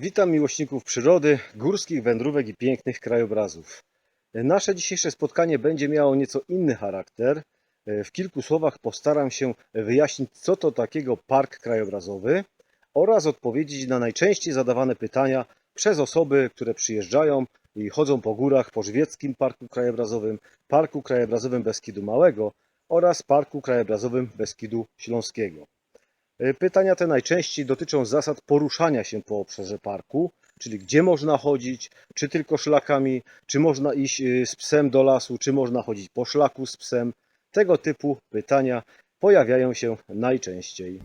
Witam miłośników przyrody, górskich wędrówek i pięknych krajobrazów. Nasze dzisiejsze spotkanie będzie miało nieco inny charakter. W kilku słowach postaram się wyjaśnić, co to takiego park krajobrazowy oraz odpowiedzieć na najczęściej zadawane pytania przez osoby, które przyjeżdżają i chodzą po górach po Żywieckim Parku Krajobrazowym, Parku Krajobrazowym Beskidu Małego oraz Parku Krajobrazowym Beskidu Śląskiego. E, Pytania te najczęściej dotyczą zasad poruszania się po obszarze parku, czyli gdzie można chodzić, czy tylko szlakami, czy można iść y, z psem do lasu, czy można chodzić po szlaku z psem. Tego typu pytania pojawiają się najczęściej.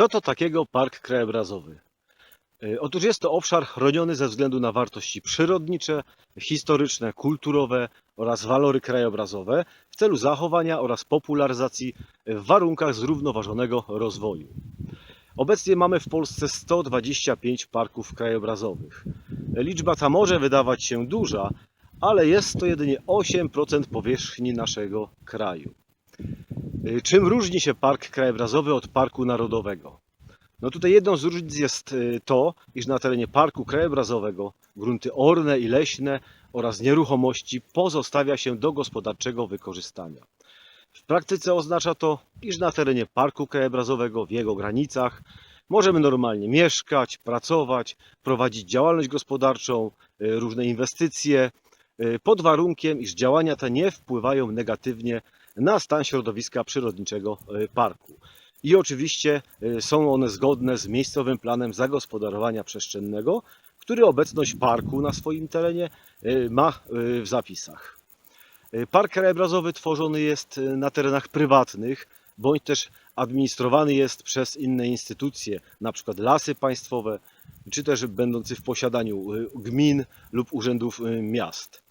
Co to takiego park krajobrazowy? Y, Otóż jest to obszar chroniony ze względu na wartości przyrodnicze, historyczne, kulturowe oraz walory krajobrazowe w celu zachowania oraz popularyzacji w warunkach zrównoważonego rozwoju. Obecnie mamy w Polsce 125 parków krajobrazowych. Liczba ta może wydawać się duża, ale jest to jedynie 8% powierzchni naszego kraju. Y, Czym różni się park krajobrazowy od parku narodowego? No tutaj jedną z różnic jest y, to, iż na terenie parku krajobrazowego grunty orne i leśne oraz nieruchomości pozostawia się do gospodarczego wykorzystania. W praktyce oznacza to, iż na terenie parku krajobrazowego w jego granicach możemy normalnie mieszkać, pracować, prowadzić działalność gospodarczą, y, różne inwestycje, pod warunkiem, iż działania te nie wpływają negatywnie na stan środowiska przyrodniczego y, parku. I oczywiście y, są one zgodne z miejscowym planem zagospodarowania przestrzennego, który obecność parku na swoim terenie y, ma w zapisach. Park krajobrazowy tworzony jest na terenach prywatnych, bądź też administrowany jest przez inne instytucje, np. lasy państwowe, czy też będący w posiadaniu gmin lub urzędów miast.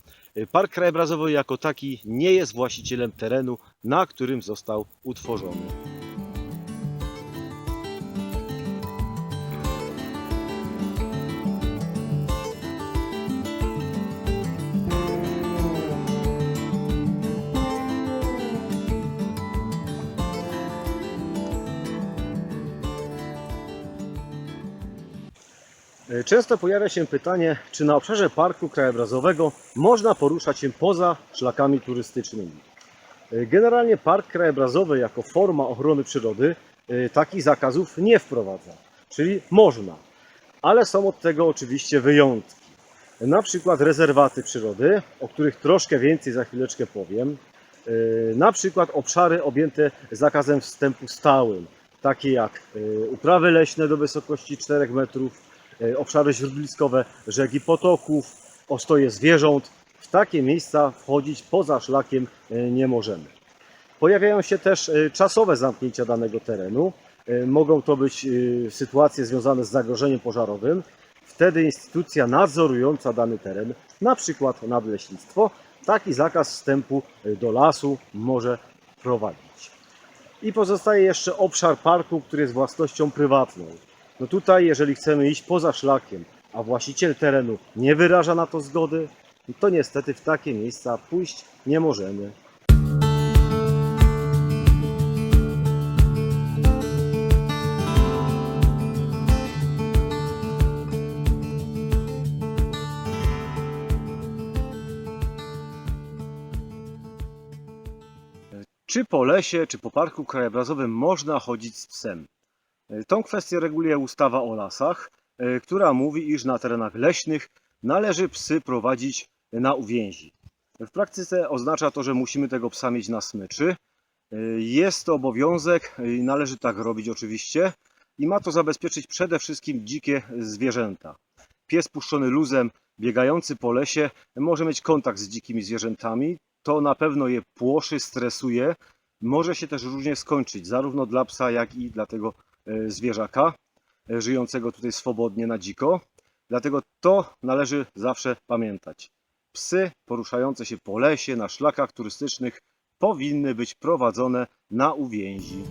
Park krajobrazowy jako taki nie jest właścicielem terenu, na którym został utworzony. Często pojawia się pytanie, czy na obszarze parku krajobrazowego można poruszać się poza szlakami turystycznymi. E, Generalnie park krajobrazowy jako forma ochrony przyrody e, takich zakazów nie wprowadza, czyli można, ale są od tego oczywiście wyjątki. Na przykład rezerwaty przyrody, o których troszkę więcej za chwileczkę powiem. E, Na przykład obszary objęte zakazem wstępu stałym, takie jak e, uprawy leśne do wysokości 4 metrów, e, obszary śródliskowe rzek i potoków, ostoje zwierząt. W takie miejsca wchodzić poza szlakiem e, nie możemy. Pojawiają się też e, czasowe zamknięcia danego terenu. E, Mogą to być e, sytuacje związane z zagrożeniem pożarowym. Wtedy instytucja nadzorująca dany teren, na przykład nadleśnictwo, taki zakaz wstępu e, do lasu może prowadzić. I pozostaje jeszcze obszar parku, który jest własnością prywatną. No tutaj, jeżeli chcemy iść poza szlakiem, a właściciel terenu nie wyraża na to zgody, to niestety w takie miejsca pójść nie możemy. Czy po lesie, czy po parku krajobrazowym można chodzić z psem? Tą kwestię reguluje ustawa o lasach, e, która mówi, iż na terenach leśnych należy psy prowadzić na uwięzi. W praktyce oznacza to, że musimy tego psa mieć na smyczy. E, Jest to obowiązek i należy tak robić oczywiście i ma to zabezpieczyć przede wszystkim dzikie zwierzęta. Pies puszczony luzem, biegający po lesie może mieć kontakt z dzikimi zwierzętami. To na pewno je płoszy, stresuje. Może się też różnie skończyć, zarówno dla psa, jak i dla tego zwierzaka e, żyjącego tutaj swobodnie na dziko. Dlatego to należy zawsze pamiętać. Psy poruszające się po lesie, na szlakach turystycznych powinny być prowadzone na uwięzi.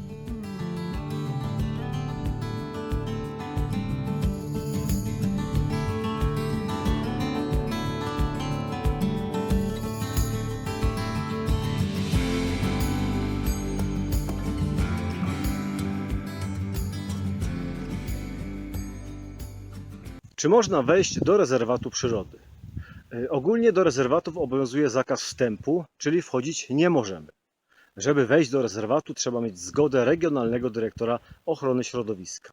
Czy można wejść do rezerwatu przyrody? Y, Ogólnie do rezerwatów obowiązuje zakaz wstępu, czyli wchodzić nie możemy. Żeby wejść do rezerwatu, trzeba mieć zgodę regionalnego dyrektora ochrony środowiska.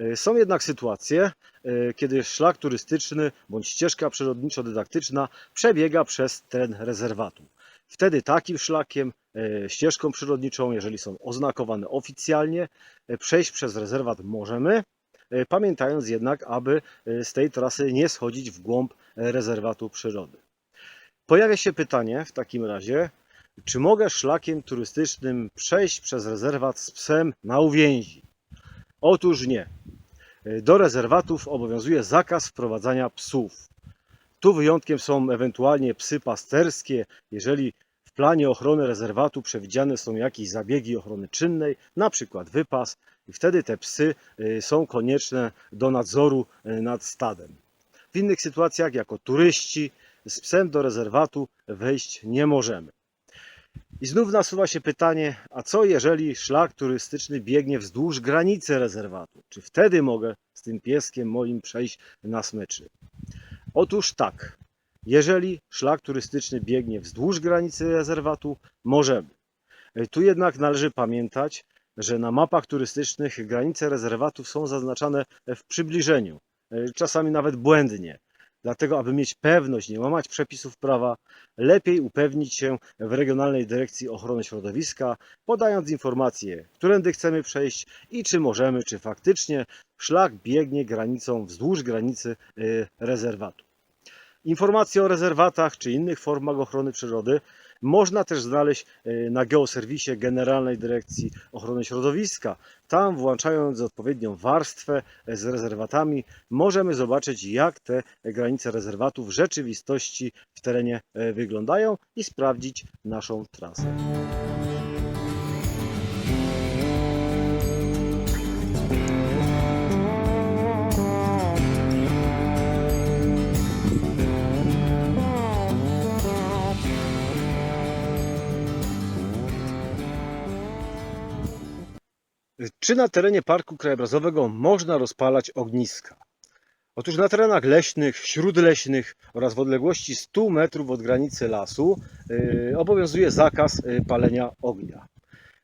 Y, Są jednak sytuacje, y, kiedy szlak turystyczny bądź ścieżka przyrodniczo-dydaktyczna przebiega przez teren rezerwatu. Wtedy takim szlakiem, ścieżką przyrodniczą, jeżeli są oznakowane oficjalnie, przejść przez rezerwat możemy, pamiętając jednak, aby y, z tej trasy nie schodzić w głąb y, rezerwatu przyrody. Pojawia się pytanie w takim razie, czy mogę szlakiem turystycznym przejść przez rezerwat z psem na uwięzi? Otóż nie. Do rezerwatów obowiązuje zakaz wprowadzania psów. Tu wyjątkiem są ewentualnie psy pasterskie, jeżeli planie ochrony rezerwatu przewidziane są jakieś zabiegi ochrony czynnej, na przykład wypas, i wtedy te psy y, są konieczne do nadzoru y, nad stadem. W innych sytuacjach, jako turyści, z psem do rezerwatu wejść nie możemy. I znów nasuwa się pytanie, a co jeżeli szlak turystyczny biegnie wzdłuż granicy rezerwatu? Czy wtedy mogę z tym pieskiem moim przejść na smyczy? Otóż tak, jeżeli szlak turystyczny biegnie wzdłuż granicy rezerwatu, możemy. Tu jednak należy pamiętać, że na mapach turystycznych granice rezerwatów są zaznaczane w przybliżeniu, czasami nawet błędnie. Dlatego, aby mieć pewność, nie łamać przepisów prawa, lepiej upewnić się w Regionalnej Dyrekcji Ochrony Środowiska, podając informacje, którędy chcemy przejść i czy możemy, czy faktycznie szlak biegnie granicą wzdłuż granicy y, rezerwatu. Informacje o rezerwatach czy innych formach ochrony przyrody można też znaleźć y, na geoserwisie Generalnej Dyrekcji Ochrony Środowiska. Tam, włączając odpowiednią warstwę y, z rezerwatami, możemy zobaczyć, jak te granice rezerwatów w rzeczywistości w terenie y, wyglądają i sprawdzić naszą trasę. Czy na terenie parku krajobrazowego można rozpalać ogniska? Otóż na terenach leśnych, śródleśnych oraz w odległości 100 metrów od granicy lasu yy, obowiązuje zakaz yy, palenia ognia.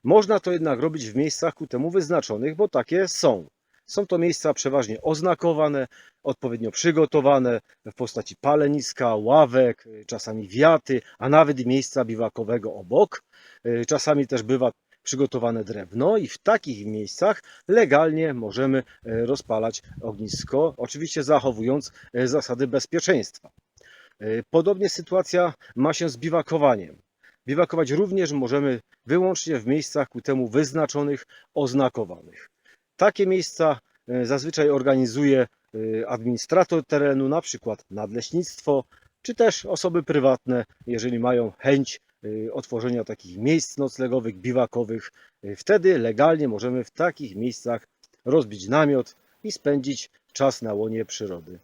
Można to jednak robić w miejscach ku temu wyznaczonych, bo takie są. Są to miejsca przeważnie oznakowane, odpowiednio przygotowane w postaci paleniska, ławek, yy, czasami wiaty, a nawet miejsca biwakowego obok. Czasami też bywa przygotowane drewno i w takich miejscach legalnie możemy e, rozpalać ognisko, oczywiście zachowując e, zasady bezpieczeństwa. E, Podobnie sytuacja ma się z biwakowaniem. Biwakować również możemy wyłącznie w miejscach ku temu wyznaczonych, oznakowanych. Takie miejsca zazwyczaj organizuje administrator terenu, na przykład nadleśnictwo, czy też osoby prywatne, jeżeli mają chęć otworzenia takich miejsc noclegowych, biwakowych. y, Wtedy legalnie możemy w takich miejscach rozbić namiot i spędzić czas na łonie przyrody.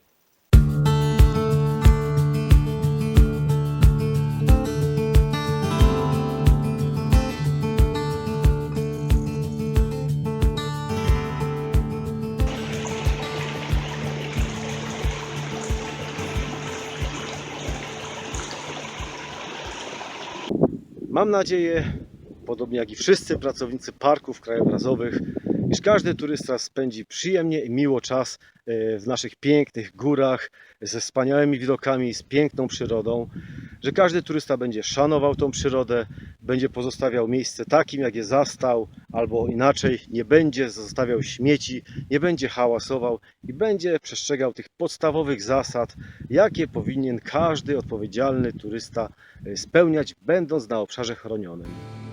Mam nadzieję, podobnie jak i wszyscy pracownicy parków krajobrazowych, iż każdy turysta spędzi przyjemnie i miło czas e, w naszych pięknych górach, ze wspaniałymi widokami, z piękną przyrodą, że każdy turysta będzie szanował tą przyrodę, będzie pozostawiał miejsce takim, jak je zastał, albo inaczej, nie będzie zostawiał śmieci, nie będzie hałasował i będzie przestrzegał tych podstawowych zasad, jakie powinien każdy odpowiedzialny turysta e, spełniać, będąc na obszarze chronionym.